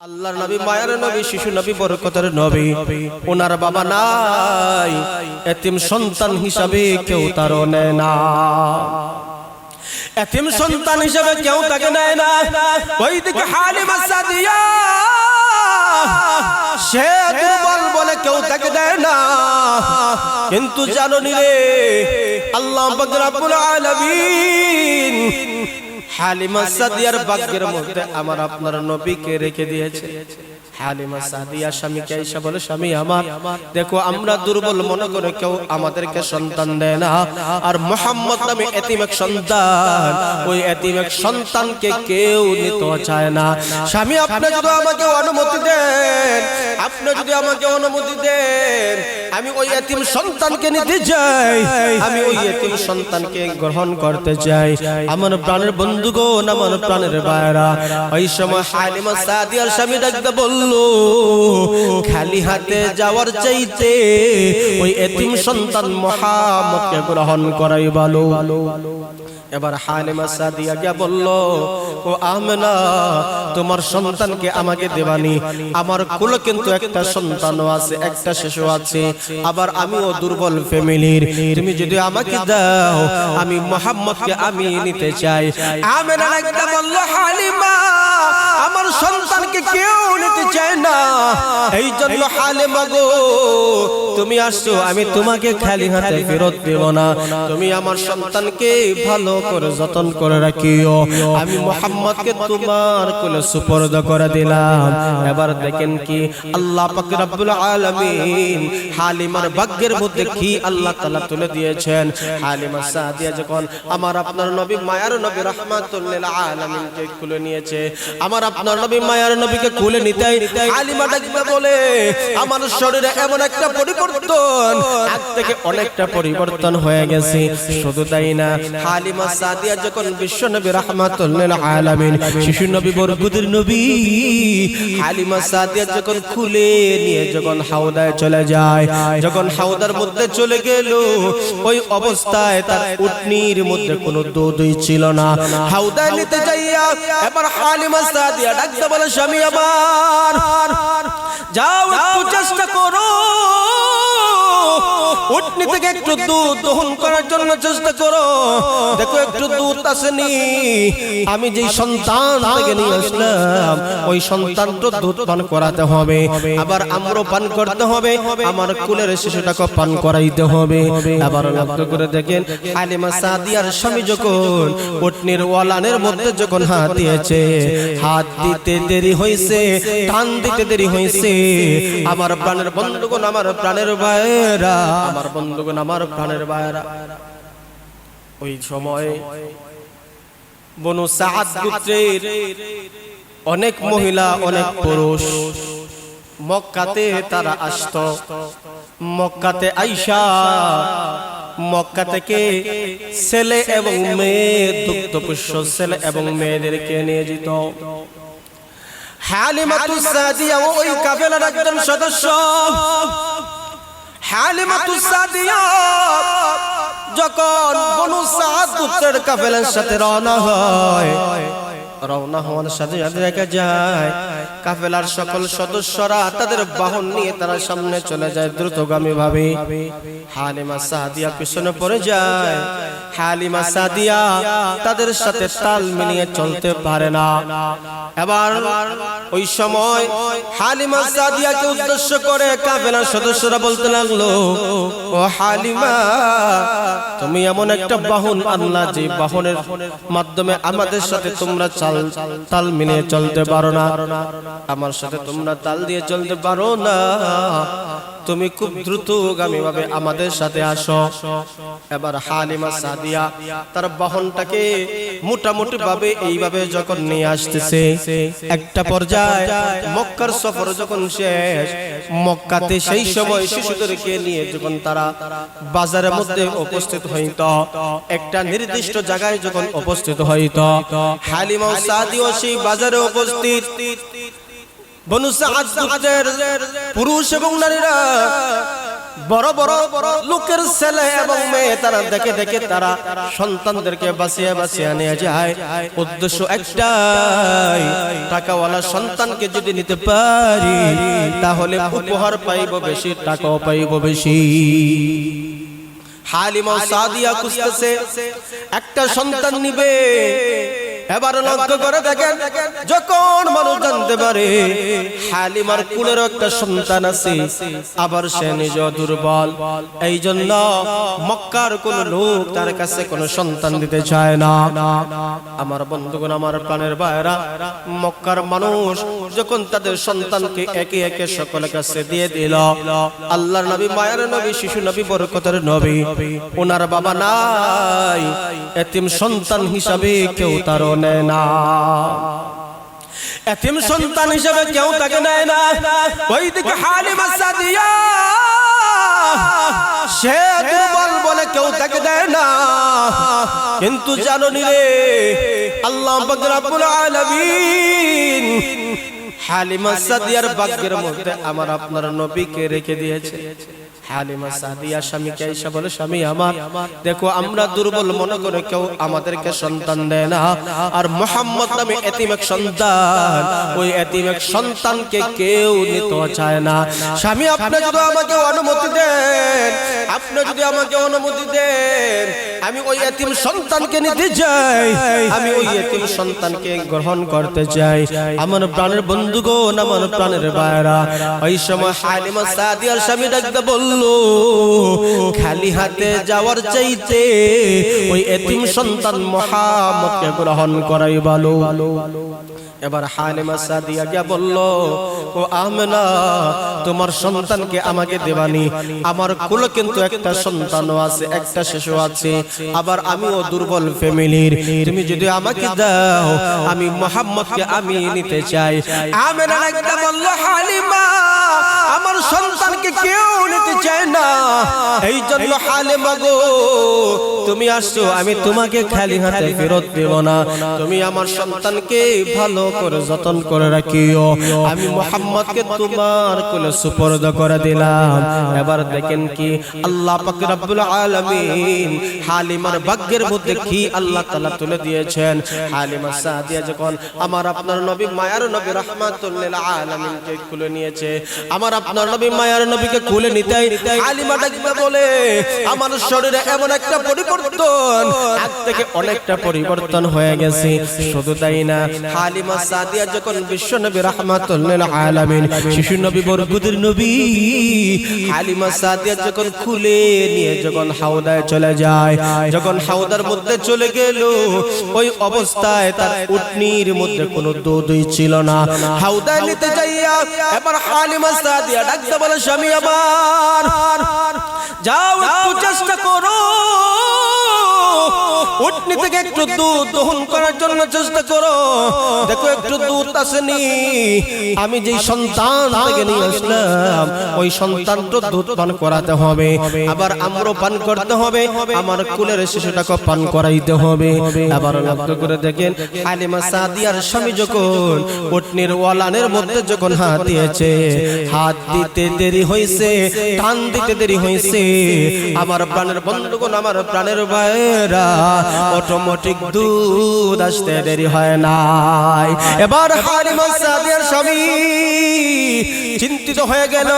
আল্লাহর নবী মায়ের নবী শিশু নবী বরকতের নবী। ওনার বাবা নাই। এতিম সন্তান হিসাবে কেউ তার নেয় না। এতিম সন্তান হিসাবে কেউ তাকে নেয় না। ওই দিকে হালিমা সাদিয়া। সে দুর্বল বলে কেউ তাকে দেয় না। কিন্তু জানো নি রে আল্লাহ রব্বুল আলামিন হালিমা সাদিয়ার বাক্যের মধ্যে আমার আপনার নবীকে রেখে দিয়েছে। হালিমা সাদিয়া স্বামীকে এসে বলে, স্বামী আমার, দেখো আমরা দুর্বল মনে করে কেউ আমাদেরকে সন্তান দেয় না। আর মোহাম্মদ নামে এতিম এক সন্তান, ওই এতিম এক সন্তানকে কেউ নিতে চায় না। স্বামী, আপনি যদি আমাকে অনুমতি দেন, আপনি যদি আমাকে অনুমতি দেন, আমি ওই এতিম সন্তানকে নিতে চাই। আমি ওই এতিম সন্তানকে গ্রহণ করতে চাই। আমার প্রাণের বন্ধুগণ, আমার প্রাণের ভাইরা ওই সময় হালিমা সাদিয়ার স্বামী ডাকতে বলল খালি হাতে যাওয়ার চাইতে ওই এতিম সন্তান মহামকে গ্রহণ করাই ভালো। এবার হালিমা সাদিয়া গিয়া বলল, ও আমেনা, তোমার সন্তানকে আমাকে দেবানি। আমার কুলে কিন্তু একটা সন্তানও আছে, একটা শিশু আছে। আবার আমিও দুর্বল ফ্যামিলির। তুমি যদি আমাকে দাও, আমি মোহাম্মদকে আমি নিতে চাই। আমেনা একটা বলল, হালিমা, আমার সন্তানকে কেউ নিতে চায় না। এই জন্য হালিমা গো, তুমি আসছো, আমি তোমাকে খালি হাতে ফেরত দেব না। তুমি আমার সন্তানকে ভালো করে যত্ন করে রাখিও। আমি মোহাম্মদকে তোমার কোলে সুপর্দ করে দিলাম। এবার দেখেন কি আল্লাহ পাক রব্বুল আলামিন হালিমার ভাগ্যের মধ্যে কি আল্লাহ তাআলা তুলে দিয়েছেন। হালিমা সাদিয়া যখন আমার আপনার নবী মায়ার নবী রাহমাতুল্লিল আলামিনকে কুলে নিয়েছে, আমার আপনার নবী মায়ার নবীকে কুলে নিতেই হালিমা ডাকবে বলে, আমার শরীরে এমন একটা পরিবর্তন আগ থেকে অনেকটা পরিবর্তন হয়ে গেছে। শুধু তাই না, হালিমা সাদিয়া যখন বিশ্ব নবী শিশু নবী নবী, হালিমা সাদিয়া যখন খুলে নিয়ে যখন হাওদায় চলে যায়, যখন হাওদার মধ্যে চলে গেল, ওই অবস্থায় তার উটনির মধ্যে কোনো দুধই ছিল না। হাওদায় নিতে যাইয়া এবার হালিমা সাদিয়া ডাকতে বলে, স্বামী আমার, যাও একটু চেষ্টা করো। উটনি থেকে একটু দুধ দহন করার জন্য চেষ্টা করো। দেখো, একটু দুধ আসেনি। আমি যেই সন্তান থেকে নিয়ে আসলাম, ওই সন্তানটা দুধ পান করাতে হবে। আবার আমরও পান করতে হবে। আমার কুলের শিশুটাকে পান করাইতে হবে। আবার লক্ষ্য করে দেখেন হালিমা সাদিয়ার স্বামী যখন উটনির ওয়ালানের মধ্যে যখন হাত দিয়েছে, হাত দিতে দেরি হয়েছে, টান দিতে দেরি হয়েছে। আমার প্রাণের বন্ধুগণ, আমার প্রাণের ভাইয়েরা আমার বন্ধুগণ, আমার প্রাণের ভাইয়েরা, ওই সময় বনু সাহাদ গোত্রের অনেক মহিলা, অনেক পুরুষ মক্কাতে তারা আসত। মক্কাতে আইসা মক্কা থেকে ছেলে এবং মেয়ে, দুগ্ধপুষ্য ছেলে এবং মেয়েদেরকে নিয়ে যেত। হালিমাতুস সাদিয়া ওই কাফেলার একজন সদস্য যখন বনু সাদ গোত্রের কাফেলার সাথে রওনা হয় রওনা হওয়ার সাথে সাথে দেখা যায়, কাফেলার সকল সদস্যরা তাদের বাহন নিয়ে তারা সামনে চলে যায় দ্রুতগামী ভাবে হালিমা সাদিয়া পিছনে পড়ে যায়। হালিমা সাদিয়া তাদের সাথে তাল মিলিয়ে চলতে পারে না। এবার ওই সময় হালিমা সাদিয়াকে উদ্দেশ্য করে কাফেলার সদস্যরা বলতে লাগল, ও হালিমা, তুমি এমন একটা বাহন আল্লাহ যে বাহনের মাধ্যমে আমাদের সাথে তোমরা চাল তাল মিলিয়ে চলতে পারো না। আমার সাথে তোমরা তাল দিয়ে চলতে পারো না। তুমি খুব দ্রুতগামী ভাবে আমাদের সাথে আসো। এবার হালিমা সাদিয়া তার বাহনটাকে মোটামুটি ভাবে এইভাবে যখন নিয়ে আসতেছে, একটা পর্যায়ে মক্কার সফর যখন শেষ মক্কাতে সেই সময় শিশুদেরকে নিয়ে যখন তারা বাজারের মধ্যে উপস্থিত হইত, একটা নির্দিষ্ট জায়গায় যখন উপস্থিত হইত, হালিমা সাদিও সেই বাজারে উপস্থিত। পুরুষ এবং নারীরা বড় বড় লোকের ছেলে এবং মেয়ে তারা দেখে দেখে তারা সন্তানদেরকে বাঁচিয়ে বাঁচিয়ে নিয়ে যায়। উদ্দেশ্য একটাই, টাকাওয়ালা সন্তানকে যদি নিতে পারি, তাহলে উপহার পাইব বেশি, টাকাও পাইব বেশি। হালিমা সাদিয়া খুঁজতেছে, একটা সন্তান নিবে এবার লক্ষ্য করে দেখেন, যখন মানুষ জানতে পারে হালিমার কুলের একটা সন্তান আছে, আবার সে নিজ দুর্বল। এই জন্য মক্কার কোন লোক তার কাছে কোন সন্তান দিতে চায় না। আমার বন্ধুগণ, আমার প্রাণের বাইরা মক্কার মানুষ যখন তাদের সন্তানকে একে একে সকলের কাছে দিয়ে দিল, আল্লাহর নবী, মায়ের নবী, শিশু নবী, বরকতের নবী, ওনার বাবা নাই, এতিম সন্তান হিসাবে কেউ তার নেয় না। এতিম সন্তান হিসেবে কেউ তাকে নেয় না। ওই দিকে হালিমা সাদিয়া, সে দুর্বল বলে কেউ তাকে দেয় না। কিন্তু জানো নি রে, আল্লাহ পাক রব্বুল আলামিন হালিমা সাদিয়ার ভাগ্যের মধ্যে আমার আপনার নবীকে রেখে দিয়েছে। হালিমা সাদিয়া স্বামীকে এসে বলে, স্বামী আমার, দেখো আমরা দুর্বল মনে করে কেউ আমাদেরকে সন্তান দেয় না। আর মোহাম্মদ নামে এতিম এক সন্তান, ওই এতিম এক সন্তানকে কেউ নিতে চায় না। স্বামী, আপনি যদি আমাকে অনুমতি দেন, আপনি যদি আমাকে অনুমতি দেন, আমি ওই এতিম সন্তানকে নিতে চাই। আমি ওই এতিম সন্তানকে গ্রহণ করতে চাই। আমার প্রাণের বন্ধুগণ, আমার প্রাণের বাইরা ওই সময় হালিমা সাদিয়ার স্বামী ডাকতে বলল খালি হাতে যাওয়ার চাইতে ওই এতিম সন্তান মোহাম্মদকে গ্রহণ করাই ভালো। এবার হালিমা সাদিয়া গিয়া বলল, ও আমেনা, তোমার সন্তানকে আমাকে দেবানি। আমার কুলে কিন্তু একটা সন্তানও আছে, একটা শিশু আছে। আবার আমিও দুর্বল ফ্যামিলির। তুমি যদি আমাকে দাও, আমি মোহাম্মদকে আমি নিতে চাই। আমেনা একটা বলল, হালিমা, আমার সন্তানকে কেউ নিতে না। এই জন্য হালিমা গো তুমি আসছো, আমি তোমাকে খালি হাতে ফেরত দেব না। তুমি আমার সন্তানকে ভালো করে যতন করে রাখিও। আমি মোহাম্মদকে তোমার কোলে সুপর্দ করে দিলাম। এবার দেখেন কি আল্লাহ পাক রব্বুল আলামিন হালিমার ভাগ্যের মধ্যে কি আল্লাহ তাআলা তুলে দিয়েছেন। হালিমা সাদিয়া যখন আমার আপনার নবী মায়ার নবী রাহমাতুল্লিল আলামিনকে খুলে নিয়েছে, আমার আপনার নবী মায়ার নবীকে খুলে নিতেই হালিমা ডাকবে বলে আমার শরীরে এমন একটা পরিবর্তন আগ থেকে অনেকটা পরিবর্তন হয়ে গেছে। শুধু তাই না হালিমা সাদিয়া যখন বিশ্ব নবী রাহমাতুল্লিল আলামিন শিশু নবী বরগুদের নবী হালিমা সাদিয়া যখন খুলে নিয়ে যখন হাওদায় চলে যায় যখন হাওদার মধ্যে চলে গেল ওই অবস্থায় তার উটনির মধ্যে কোনো দুধই ছিল না। হাওদায় নিতে যাইয়া এবার হালিমা সাদিয়া ডাকতে বলে স্বামী আমার যাও একটু চেষ্টা করো। উটনি থেকে একটু দুধ দহন করার জন্য চেষ্টা করো। দেখো, একটু দুধ আসেনি। আমি যেই সন্তান থেকে নিয়ে আসলাম, ওই সন্তানটা দুধ পান করাতে হবে। আবার আমরও পান করতে হবে। আমার কুলের শিশুটাকে পান করাইতে হবে। আবার লক্ষ্য করে দেখেন, হালিমা সাদিয়ার স্বামী যখন উটনির ওয়ালানের মধ্যে যখন হাত দিয়েছে, হাত দিতে দেরি হয়েছে, টান দিতে দেরি হয়েছে। আমার প্রাণের বন্ধুগণ, আমার প্রাণের ভাইরা অটোমেটিক দুধ আসতে দেরি হয় নাই। এবার হালিমা সাদিয়ার স্বামী চিন্তিত হয়ে গেল।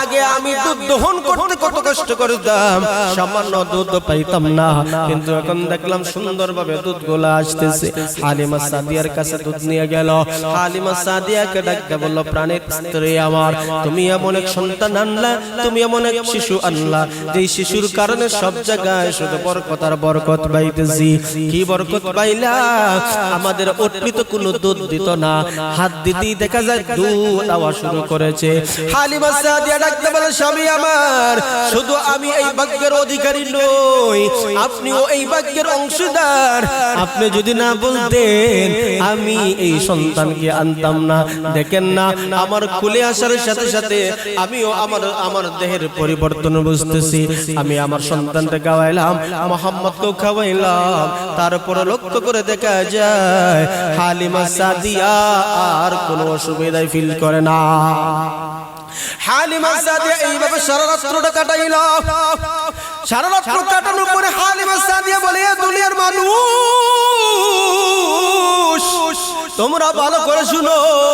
আগে আমি দুধ দহন করতে কত কষ্ট করতাম, সামান্য দুধ পাইতাম না। কিন্তু এখন দেখলাম সুন্দরভাবে দুধ গোলা আসতেছে। হালিমা সাদিয়ার কাছে দুধ নিয়ে গেল। হালিমা সাদিয়াকে ডাকতে বলল, প্রাণের স্ত্রী আমার, তুমি এমন এক সন্তান আনলা, তুমি এমন এক শিশু আনলা। যে শিশুর কারণে সব জায়গায় শুধু বরকতার বরকত বরকত পাইতেছি। কি বরকত পাইলা? আমাদের অর্পিত কোনো দুধ দিত না। হাত দিতেই দেখা যায় দুধ দেওয়া শুরু করেছে। হালিমা সাদিয়া ডাকতে বলে, স্বামী আমার, শুধু আমি এই ভাগ্যের অধিকারী নই। আপনিও এই ভাগ্যের অংশীদার। আপনি যদি না বলতেন, আমি এই সন্তানকে আনতাম না। দেখেন না, আমার খুলে আসার সাথে সাথে আমিও আমার আমার দেহের পরিবর্তন বুঝতেছি। আমি আমার সন্তানটা গাওয়াইলাম মোহাম্মদকেও খাওয়াইলাম তারপরে লক্ষ্য করে দেখা যায়, হালিমা সাদিয়া আর কোনো অসুবিধায় ফিল করে না। সাদিয়া বলে, "এ দুনিয়ার মানুষ, তোমরা ভালো করে শুনো।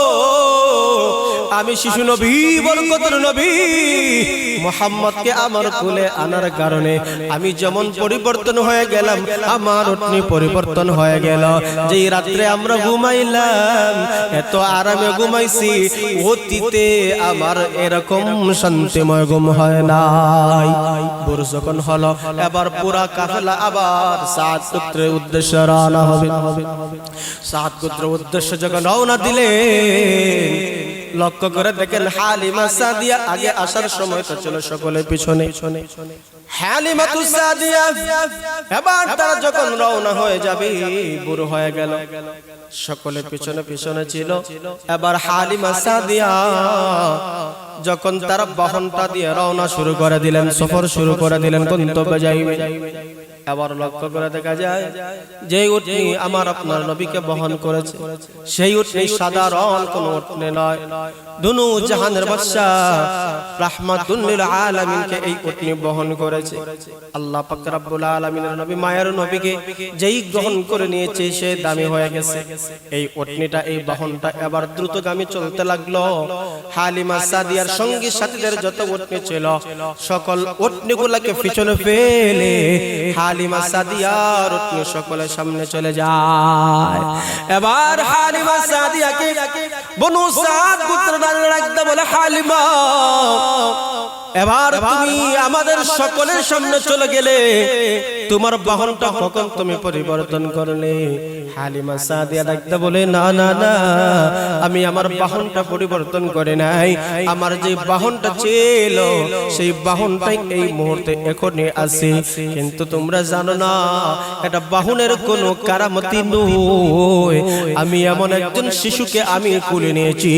আমি শিশু নবী, বরকতের নবী। মোহাম্মদকে আমার কোলে আনার কারণে আমি যেমন পরিবর্তন হয়ে গেলাম, আমার অগ্নি পরিবর্তন হয়ে গেল। যেই রাত্রে আমরা ঘুমাইলাম, এত আরামে ঘুমাইছি, অতীতে আমার এরকম শান্তিময় ঘুম হয় নাই। ভোর যখন হলো, এবার পুরা কাফেলা আবার সাত পুত্রের উদ্দেশ্যে রওনা হবে। সাত পুত্রের উদ্দেশ্যে যখন রওনা দিলে লক্ষ্য করে দেখেন, হালিমা সাদিয়া আগে আসার সময় তো ছিল সকলে পিছনে। হালিমা তু সাদিয়া, এবার তারা যখন রওনা হয়ে যাবে, বুড়ো হয়ে গেল। সকলে পিছনে পিছনে ছিল। এবার হালিমা সাদিয়া যখন তারা বাহনটা দিয়ে রওনা শুরু করে দিলেন, সফর শুরু করে দিলেন, গন্তব্যে যাইবে। আবার লক্ষ্য করে দেখা যায় যে উটনি আমার আপনার নবীকে বহন করেছে, সেই সাধারণ কোন নয়। দুনু জাহানের বাদশা আলামিনকে এই বহন করেছে। আল্লাহ পাক রব্বুল আলামিনের নবী মায়ের নবীকে যেই গ্রহণ করে নিয়েছে, সে দামি হয়ে গেছে। এই উটনিটা, এই বাহনটা এবার দ্রুতগামী চলতে লাগল। হালিমা সাদিয়ার সঙ্গী সাথীদের যত উটনি ছিল, সকল পিছনে ফেলে হালিমা সাদিয়ার রত্ন সকলের সামনে চলে যায়। এবার হালিমা সাদিয়াকে বনু সাদ পুত্র দাঁড়িয়ে রাখতে বলে, হালিমা এবার তুমি আমাদের সকলের সামনে চলে গেলে তোমার বাহনটা কখন তুমি পরিবর্তন করলে? হালিমা সাদিয়া ডাকতে বলে না না না আমি আমার বাহনটা পরিবর্তন করে নাই। আমার যে বাহনটা ছিল সেই বাহনটাই এই মুহূর্তে এখনই আছে। কিন্তু তোমরা জানো না এটা বাহনের কোনো কারামতি নয় আমি এমন একজন শিশুকে আমি কুলে নিয়েছি।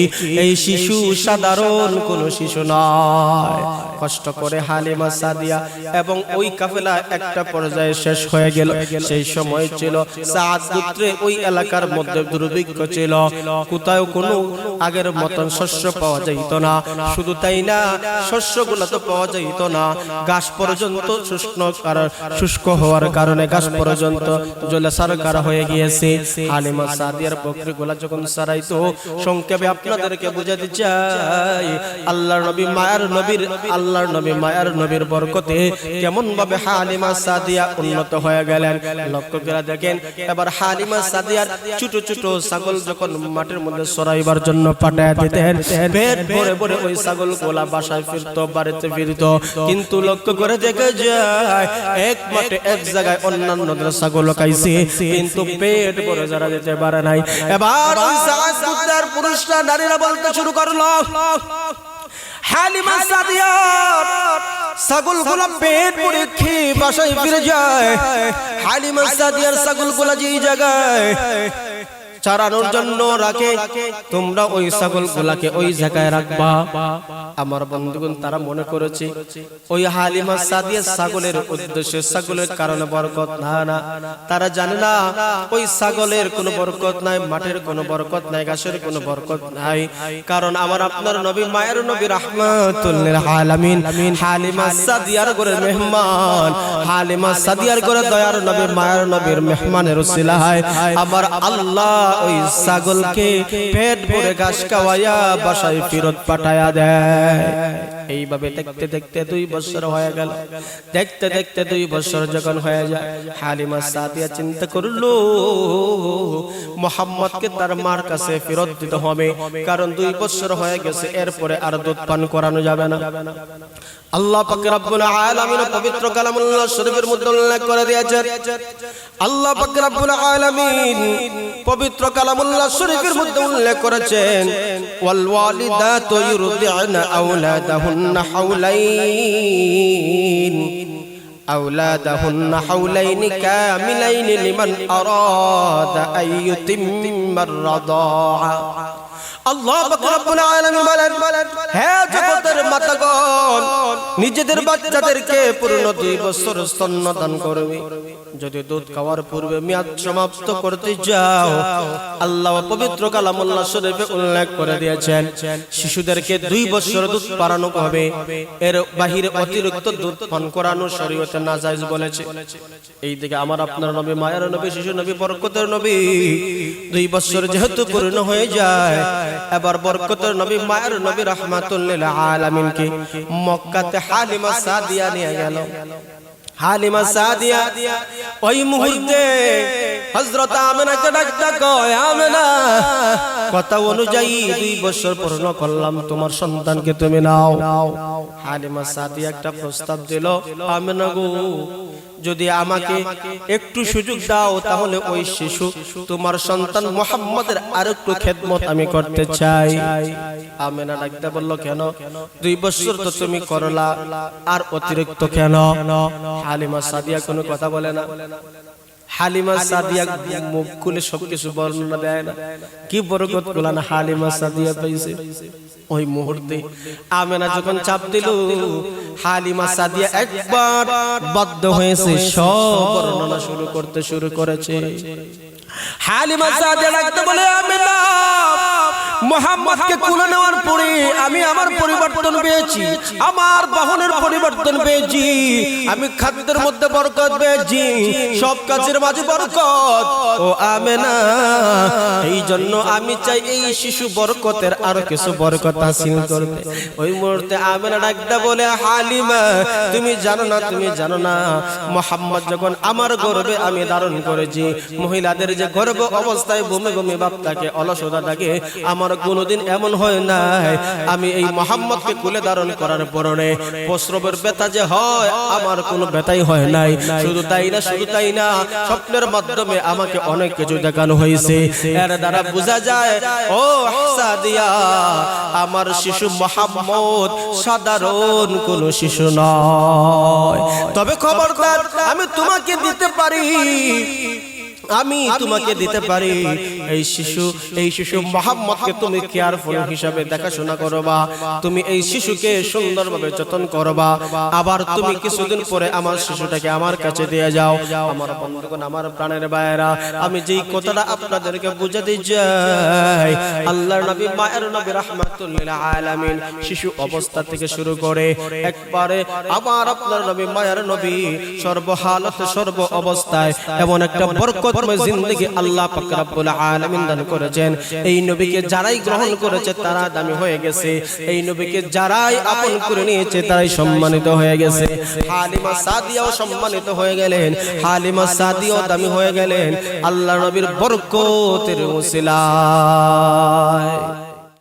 এই শিশু সাধারণ কোনো শিশু নয়। কষ্ট করে হালিমা সাদিয়া এবং ওই কাফেলা একটা পর্যায়ে শেষ হয়ে গেল। সেই সময় ছিল সাত পুত্রে ওই এলাকার মধ্যে দুর্ভিক্ষ ছিল। কোথাও কোনো আগের মতন শস্য পাওয়া যাইত না। শুধু তাই না, শস্যগুলো তো পাওয়া যাইত না। গাছ পর্যন্ত শুষ্ক শুষ্ক হওয়ার কারণে গাছ পর্যন্ত জলে সারকার হয়ে গিয়েছে। হালিমা সাদিয়ার বকরিগুলা যখন সারাইতো, সংক্ষেপে আপনাদেরকে বুঝাতে চাই, আল্লাহর নবী, মায়ার নবীর আল্লাহর নবী, মায়ার নবীর বরকতে কেমন ভাবে হালিমা সাদিয়া উন্নত হয়ে গেলেন। লক্ষ্য করে দেখেন, এবার হালিমা সাদিয়ার ছোট ছোট ছাগল যখন মাঠের মধ্যে সরাইবার জন্য পাঠায় দিতেন, পেট ভরে ভরে ওই ছাগল গোলা বাসায় ফিরতো, বাড়িতে ফিরতো। কিন্তু লক্ষ্য করে দেখে যায়, এক মাঠে এক জায়গায় অন্যান্য ছাগল খাইছে, কিন্তু পেট ভরে যারা যেতে পারে নাই। এবার পুরুষরা নারীরা বলতে শুরু করল হালিমা সাদিয়ার ছাগলগুলা পেট পরে খেয়ে বাসায় ফিরে যায়। হালিমা সাদিয়ার ছাগলগুলা যেই জায়গায় চারানোর জন্য রাখে। তোমরা ওই ছাগল গুলাকে ওই জায়গায় রাখবা। আমার বন্ধুগণ তারা মনে করেছে ওই হালিমা সাদিয়া ছাগলের উদ্দেশ্যে ছাগলের কারণে বরকত না না। তারা জানে না ওই ছাগলের কোনো বরকত নাই মাঠের কোনো বরকত নাই গাছের কোনো বরকত নাই। কারণ আমার আপনার নবী মায়ের নবী রাহমাতুল্লিল আলামিন। হালিমা সাদিয়ার ঘরের মেহমান। হালিমা সাদিয়ার ঘরে দয়ার নবী মায়ের নবীর মেহমানের উসিলায়। আমার আল্লাহ ওই ছাগলকে পেট ভরে ঘাস খাওয়াইয়া বাসায় ফিরত পাঠায়া দেয়। এইভাবে দেখতে দেখতে দুই বছর হয়ে গেল। দেখতে দেখতে দুই বছর যখন হয়ে যায়, হালিমা সাদিয়া চিন্তা করল, মোহাম্মদকে তার মার কাছে ফেরত দিতে হবে, কারণ দুই বছর হয়ে গেছে, এরপরে আর দুধ পান করানো যাবে না। আল্লাহ পাক রব্বুল আলামিন পবিত্র কালামুল্লাহ শরীফের মধ্যে উল্লেখ করে দিয়েছেন, আল্লাহ পাক রব্বুল আলামিন পবিত্র কালামুল্লাহ শরীফের মধ্যে উল্লেখ করেছেন, ওয়াল ওয়ালিদাতু ইউরদি'না أولادهن حولين. أولادهن حولين كاملين لمن أراد أن يتم الرضاعة. আল্লাহ রব্বুল আলামিন বলেন হে জগতের মাতাগণ নিজেদের বাচ্চাদেরকে পূর্ণ দুই বছর স্তন্যদান করবে। যদি দুধ খাওয়ার পূর্বে মেয়াদ সমাপ্ত করতে যাও আল্লাহ পবিত্র কালামুল্লাহ শরীফে উল্লেখ করে দিয়েছেন শিশুদেরকে দুই বছর দুধ পারানো হবে। এর বাহিরে অতিরিক্ত দুধ পান করানো শরীয়তে নাজায়েজ বলেছে। এই দিকে আমার আপনার নবী মায়ের নবী শিশু নবী বরকতের নবী দুই বছর যেহেতু পূর্ণ হয়ে যায় এবার বরকতের নবী, মায়ের নবী রহমাতুল্লিল আলামিনকে মক্কাতে হালিমা সাদিয়া নিয়ে গেল। হালিমা সাদিয়া, ওই মুহূর্তে হযরত আমেনাকে কয় কথা অনুযায়ী দুই বছর পূর্ণ করলাম, তোমার সন্তানকে তুমি নাও। হালিমা সাদিয়া একটা প্রস্তাব দিল, আমেনা গো যদি আমাকে একটু সুযোগ দাও, তাহলে ওই শিশু তোমার সন্তান মোহাম্মদের আর একটু খেদমত আমি করতে চাই। আমেনা ডাকতে বলল, কেন? দুই বছর তো তুমি করলা, আর অতিরিক্ত কেন? হালিমা সাদিয়া কোনো কথা বলে না। হালিমা সাদিয়া মুখ খুলে সবকিছু বর্ণনা দেয় না। কি বরকত গুলান হালিমা সাদিয়া পাইছে। ওই মুহূর্তে আমেনা যখন চাপ দিল, হালিমা সাদিয়া একবার বদ্ধ হয়েছে, সব বর্ণনা শুরু করতে শুরু করেছে। হালিমা সাদিয়া ডাকতে বলে, আমেনা, মোহাম্মদকে কুলে নেওয়ার পরে আমি আমার পরিবর্তন পেয়েছি, আমার বাহনের পরিবর্তন পেয়েছি। আমি খাদ্যের মধ্যে বরকত পেয়েছি, সব কাজের মাঝে বরকত। ও আমেনা, এই জন্য আমি চাই এই শিশু বরকতের আরও কিছু বরকত হাসিল করবে ওই মুহূর্তে আমেনা ডাকদা বলে, হালিমা, তুমি জানো না, তুমি জানো না, মোহাম্মদ যখন আমার গর্বে আমি ধারণ করেছি, মহিলাদের যে গর্ব অবস্থায় বমি বমি বাপ থাকে, অলসতা থাকে, আমার কোনোদিন এমন হয় নাই। আমি এই মোহাম্মদকে কুলে ধারণ করার পরনে প্রস্রবের ব্যথা যে হয়, আমার কোনো ব্যথাই হয় নাই। শুধু তাই না, শুধু তাই না, স্বপ্নের মাধ্যমে আমাকে অনেক কিছু দেখানো হয়েছে। এর দ্বারা বোঝা যায়, ও সাদিয়া আমার শিশু মোহাম্মদ সাধারণ কোন শিশু নয়। তবে খবরদার, আমি তোমাকে দিতে পারি। আমি তোমাকে দিতে পারি। এই শিশু এই শিশু মোহাম্মদকে তুমি কেয়ারফুল হিসাবে দেখাশোনা করবা। তুমি এই শিশুকে সুন্দরভাবে যত্ন করবা। আবার তুমি কিছুদিন পরে আমার শিশুটাকে আমার কাছে দিয়ে যাও। আমার বন্ধুগণ আমার প্রাণের বাইরা আমি যেই কথাটা আপনাদেরকে বুঝাতে যাই আল্লাহর নবী মায়ের নবী রাহমাতুল্লিল আলামিন শিশু অবস্থা থেকে শুরু করে একবারে আবার আপনার নবী মায়ের নবী সর্বহালত সর্ব অবস্থায় এমন একটা বরকতময় জিন্দেগি আল্লাহ পাক রব্বুল আলামিন দান করেছেন। এই নবীকে যারাই গ্রহণ করেছে তারা দামি হয়ে গেছে। এই নবীকে যারাই আপন করে নিয়েছে তারাই সম্মানিত হয়ে গেছে। হালিমা সাদিয়াও সম্মানিত হয়ে গেলেন। হালিমা সাদিয়াও দামি হয়ে গেলেন। আল্লাহ নবীর বরকতের ওসিলায়